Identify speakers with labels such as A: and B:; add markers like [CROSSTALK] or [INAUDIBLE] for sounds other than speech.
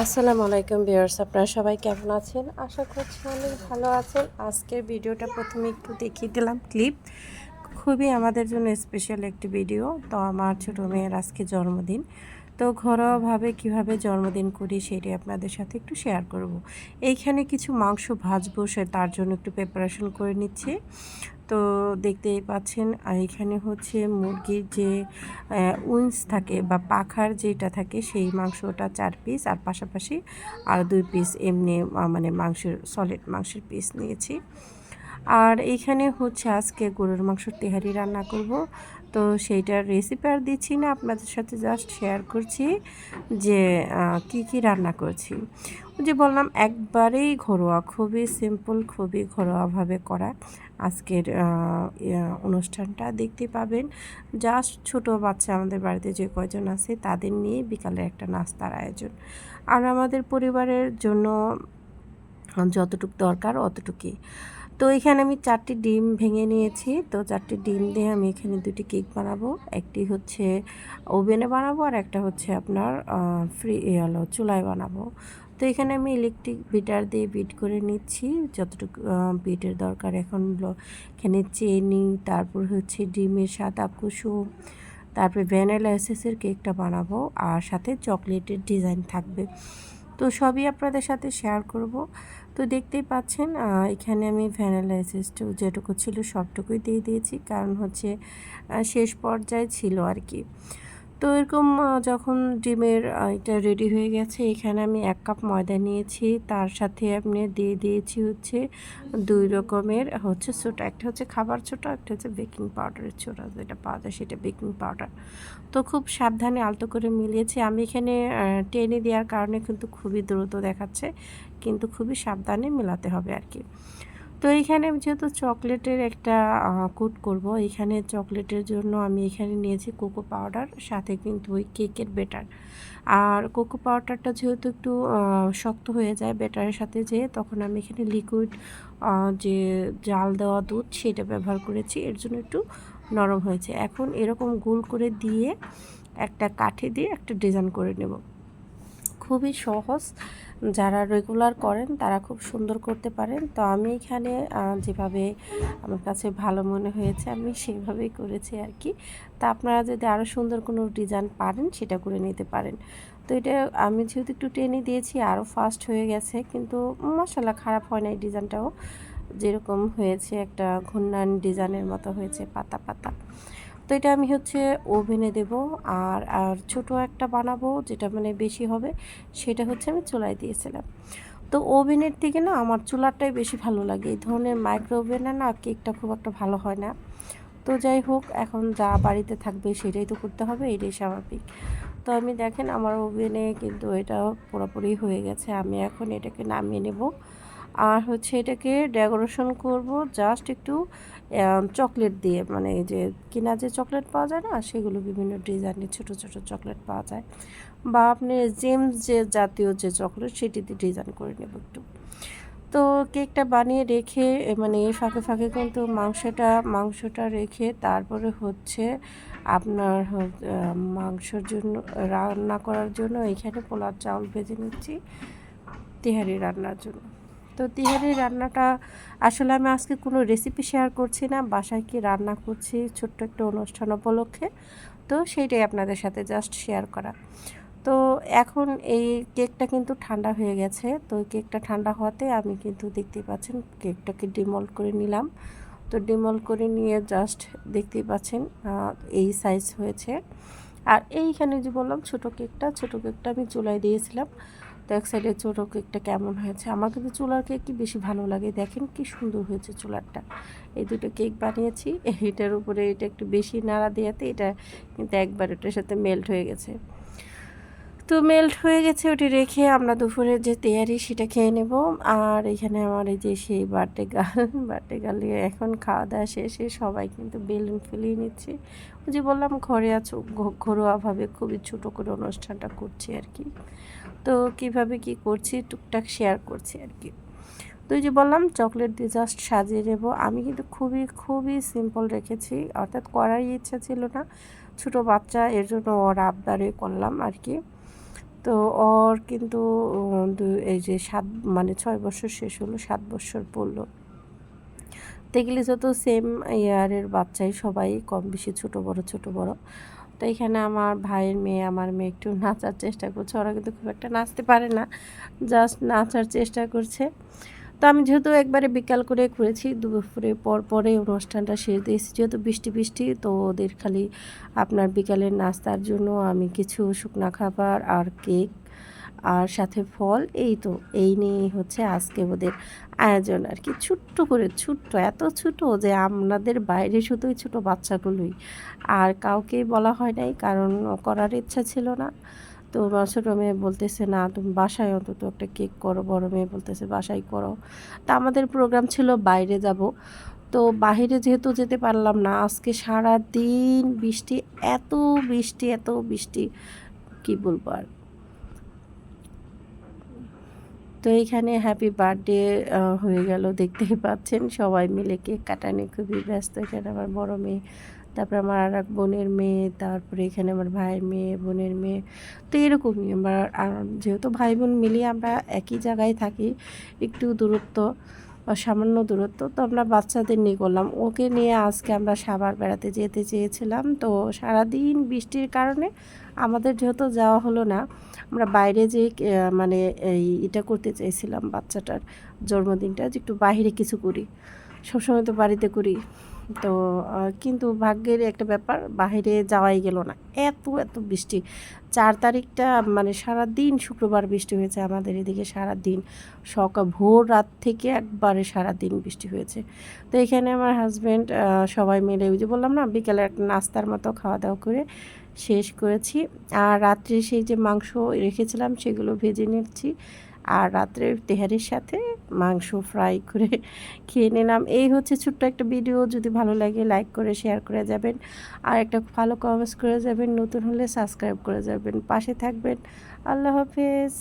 A: আসসালামু আলাইকুম ভিউয়ার্স, আপনারা সবাই কেমন আছেন? আশা করছি অনেক ভালো আছেন। আজকের ভিডিওটা প্রথমে একটু দেখিয়ে দিলাম ক্লিপ। খুবই আমাদের জন্য স্পেশাল একটি ভিডিও। তো আমার ছোটো মেয়ের আজকে জন্মদিন। তো ঘরোয়াভাবে কীভাবে জন্মদিন করি সেটি আপনাদের সাথে একটু শেয়ার করব। এইখানে কিছু মাংস ভাজবো, সে তার জন্য একটু প্রিপারেশন করে নিচ্ছি। তো দেখতেই পাচ্ছেন, আর এখানে হচ্ছে মুরগির যে উইন্স থাকে বা পাখার যেটা থাকে সেই মাংসটা চার পিস আর পাশাপাশি আর দুই পিস এমনি মানে মাংসের সলিড মাংসের পিস নিয়েছি। আর এইখানে হচ্ছে আজকে গরুর মাংসর তেহারি রান্না করব। তো সেইটার রেসিপি আর দিচ্ছি না, আপনাদের সাথে জাস্ট শেয়ার করছি যে কি কি রান্না করছি। যে বললাম, একবারেই ঘরোয়া, খুবই সিম্পল খুবই ঘরোয়াভাবে করা। আজকের অনুষ্ঠানটা দেখতে পাবেন। জাস্ট ছোট বাচ্চা আমাদের বাড়িতে যে কয়জন আছে তাদের নিয়ে বিকালে একটা নাস্তার আয়োজন। আর আমাদের পরিবারের জন্য যতটুকু দরকার অতটুকুই। তো এখানে আমি চারটি ডিম ভেঙে নিয়েছি। তো চারটি ডিম দিয়ে আমি এখানে দুটি কেক বানাবো। একটি হচ্ছে ওভেনে বানাবো আর একটা হচ্ছে আপনার ফ্রি হলো চুলায় বানাবো। তো এখানে আমি ইলেকট্রিক বিটার দিয়ে বিট করে নিচ্ছি। যতটুকু বিটের দরকার এখন এখানে চেনি তারপর হচ্ছে ডিমের সাদা কুসুম, তারপরে ভ্যানিলা এসেসের কেকটা বানাবো আর সাথে চকলেটের ডিজাইন থাকবে। তো সবই আপনাদের সাথে শেয়ার করব। তো দেখতেই পাচ্ছেন এখানে আমি ভ্যানিলা এসেসটা যেটুকু ছিল সবটুকুই দিয়ে দিয়েছি। কারণ হচ্ছে শেষ পর্যায়ে ছিল আর কি। তো এরকম যখন ডিমের এটা রেডি হয়ে গেছে, এখানে আমি এক কাপ ময়দা নিয়েছি। তার সাথে আপনি দিয়ে দিয়েছি হচ্ছে দুই রকমের, হচ্ছে ছোটো, একটা হচ্ছে খাবার ছোটো, একটা হচ্ছে বেকিং পাউডারের ছোটো, যেটা পাওয়া যায় সেটা বেকিং পাউডার তো খুব সাবধানে আলতো করে মিলিয়েছি। আমি এখানে টেনে দেওয়ার কারণে কিন্তু খুবই দ্রুত দেখাচ্ছে, কিন্তু খুবই সাবধানে মেলাতে হবে আর কি। তো এইখানে যেহেতু চকলেটের একটা কুট করব, এখানে চকলেটের জন্য আমি এখানে নিয়েছি কোকো পাউডার, সাথে কিন্তু ওই কেকের বেটার আর কোকো পাউডারটা যেহেতু একটু শক্ত হয়ে যায় বেটারের সাথে যে, তখন আমি এখানে লিকুইড যে জাল দেওয়া দুধ সেটা ব্যবহার করেছি, এর জন্য একটু নরম হয়েছে। এখন এরকম গোল করে দিয়ে একটা কাঠি দিয়ে একটা ডিজাইন করে নেব। খুবই সহজ। যারা রেগুলার করেন, তারা খুব সুন্দর করতে পারেন। তো আমি এখানে যেভাবে আমার কাছে ভালো মনে হয়েছে, আমি সেভাবেই করেছি আর কি তা আপনারা যদি আরও সুন্দর কোনো ডিজাইন পারেন, সেটা করে নিতে পারেন। তো এটা আমি যেহেতু একটু টেনে দিয়েছি আরও ফাস্ট হয়ে গেছে, কিন্তু মশালা খারাপ হয় না এই ডিজাইনটাও যেরকম হয়েছে একটা ঘূর্ণান ডিজাইনের মতো হয়েছে, পাতা পাতা। তো এটা আমি হচ্ছে ওভেনে দেব। আর আর ছোটো একটা বানাবো যেটা মানে বেশি হবে, সেটা হচ্ছে আমি চুলায় দিয়েছিলাম। তো ওভেনের থেকে না আমার চুলাটাই বেশি ভালো লাগে। এই ধরনের মাইক্রো ওভেনে না কেকটা খুব একটা ভালো হয় না। তো যাই হোক, এখন যা বাড়িতে থাকবে সেটাই তো করতে হবে, এটাই স্বাভাবিক। তো আমি দেখেন আমার ওভেনে কিন্তু এটা পুরোপুরি হয়ে গেছে। আমি এখন এটাকে নামিয়ে নেব। আর হচ্ছে এটাকে ডেকোরেশন করব জাস্ট একটু চকলেট দিয়ে। মানে এই যে কিনা যে চকলেট পাওয়া যায় না, সেগুলো বিভিন্ন ডিজাইনের ছোট ছোট চকলেট পাওয়া যায়। বা আপনি জেমস যে জাতীয় যে চকলেট সেটিতে ডিজাইন করে নেব একটু। তো কেকটা বানিয়ে রেখে মানে ফাঁকে ফাঁকে কিন্তু মাংসটা মাংসটা রেখে তারপরে হচ্ছে আপনার মাংসর জন্য, রান্না করার জন্য এখানে পোলার চাউল ভেজে নিচ্ছি, তেহারি রান্নার জন্য। তো তিহারি রান্নাটা আসলে আমি আজকে কোনো রেসিপি শেয়ার করছি না, বাসায় কি রান্না করছি, ছোট্ট একটা অনুষ্ঠান উপলক্ষে। তো সেইটাই আপনাদের সাথে জাস্ট শেয়ার করা। তো এখন এই কেকটা কিন্তু ঠান্ডা হয়ে গেছে। তো কেকটা ঠান্ডা হওয়াতে আমি কিন্তু দেখতেই পাচ্ছেন কেকটাকে ডিমল্ট করে নিলাম। তো ডিমল্ট করে নিয়ে জাস্ট দেখতেই পাচ্ছেন এই সাইজ হয়েছে। আর এইখানে যে বললাম ছোটো কেকটা ছোটো কেকটা আমি চুলাই দিয়েছিলাম। এক সাইডে ছোটো কেকটা কেমন হয়েছে? আমার কিন্তু চুলার কেকই বেশি ভালো লাগে। দেখেন কি সুন্দর হয়েছে চুলারটা। এই দুটো কেক বানিয়েছি, এটার উপরে এটা একটু বেশি নাড়া দেওয়াতে এটা কিন্তু একবার ওটার সাথে মেল্ট হয়ে গেছে। তো মেল্ট হয়ে গেছে, ওটি রেখে আমরা দুপুরের যে তৈয়ারি সেটা খেয়ে নেব। আর এখানে আমার এই যে সেই বার্থডে গাল বার্থডে গালে এখন খাওয়া দাওয়া শেষে সবাই কিন্তু বেলুন ফুলিয়ে নিচ্ছে। ওই যে বললাম, ঘরে আছো ঘরোয়াভাবে খুবই ছোটো করে অনুষ্ঠানটা করছি আর কি। তো কীভাবে কি করছি, টুকটাক শেয়ার করছি আর কি তো যে বললাম চকলেট দিয়ে জাস্ট সাজিয়ে নেব। আমি কিন্তু খুবই খুবই সিম্পল রেখেছি। অর্থাৎ করারই ইচ্ছা ছিল না। ছোটো বাচ্চা, এর জন্য ওর আবদারে করলাম আর কি তো ওর কিন্তু এই যে সাত মানে ছয় বছর শেষ হলো, সাত বছর পড়ল। দেখলে যত সেম ইয়ারের বাচ্চাই সবাই কম বেশি ছোট বড় ছোট বড়। তো এখানে আমার ভাইয়ের মেয়ে, আমার মেয়ে একটু নাচার চেষ্টা করছে। ওরা কিন্তু খুব একটা নাচতে পারে না জাস্ট নাচার চেষ্টা করছে। তো আমি যেহেতু একবারে বিকাল করে ঘুরেছি দুপুরে পর পরে অনুষ্ঠানটা শেষ দিয়েছি যেহেতু বৃষ্টি বৃষ্টি, তো ওদের খালি আপনার বিকালের নাস্তার জন্য আমি কিছু শুকনা খাবার আর কেক আর সাথে ফল, এই তো, এই নিয়ে হচ্ছে আজকে ওদের আয়োজন আর কি। ছোট্ট করে, ছোট্ট, এত ছোট যে আপনাদের বাইরে শুধুই ছোট বাচ্চাগুলোই। আর কাউকে বলা হয় নাই, কারণ করার ইচ্ছা ছিল না। তো ছোটো মেয়ে বলতেছে, না, তুমি বাসায় অন্তত একটা কেক করো। বড় মেয়ে বলতেছে, বাসায় করো। তা আমাদের প্রোগ্রাম ছিল বাইরে যাব। তো বাইরে যেহেতু যেতে পারলাম না, আজকে সারা দিন বৃষ্টি, এত বৃষ্টি এত বৃষ্টি, কি বলব আর? তো এইখানে হ্যাপি বার্থডে হয়ে গেল। দেখতেই পাচ্ছেন সবাই মিলে কেক কাটানি খুবই ব্যস্ত। এখানে আমার বড় মেয়ে, তারপরে আমার আর এক বোনের মেয়ে, তারপরে এখানে আমার ভাইয়ের মেয়ে, বোনের মেয়ে। তো এরকমই আমার যেহেতু ভাই বোন মিলিয়ে আমরা একই জায়গায় থাকি, একটু দূরত্ব। সামান্য দূরত্ব, তো আমরা বাচ্চাদের নিয়ে করলাম। ওকে নিয়ে আজকে আমরা সাবার বেড়াতে যেতে চেয়েছিলাম। তো সারাদিন বৃষ্টির কারণে আমাদের যেহেতু যাওয়া হলো না, আমরা বাইরে যে মানে এই এটা করতে চাইছিলাম বাচ্চাটার জন্মদিনটা যে একটু বাইরে কিছু করি। সবসময় তো বাড়িতে করি। তো কিন্তু ভাগ্যের একটা ব্যাপার বাইরে যাওয়াই গেল না। এত এত বৃষ্টি। চার তারিখটা মানে সারা দিন শুক্রবার বৃষ্টি হয়েছে আমাদের এদিকে সারা দিন সকাল ভোর রাত থেকে একবারে সারা দিন বৃষ্টি হয়েছে। তো এখানে আমার হাজব্যান্ড সবাই মিলে ওই যে বললাম না, বিকেলে একটা নাস্তার মতো খাওয়া দাওয়া করে শেষ করেছি। আর রাত্রে সেই যে মাংস রেখেছিলাম, সেগুলো ভেজে নিচ্ছি। আর রাত্রে তেহারির সাথে মাংস ফ্রাই করে [LAUGHS] খেয়ে নিলাম। এই হচ্ছে ছোট্ট একটা ভিডিও যদি ভালো লাগে লাইক করে শেয়ার করে যাবেন। আর একটা ভালো কমেন্টস করে যাবেন, নতুন হলে সাবস্ক্রাইব করে যাবেন। পাশে থাকবেন। আল্লাহ হাফেজ।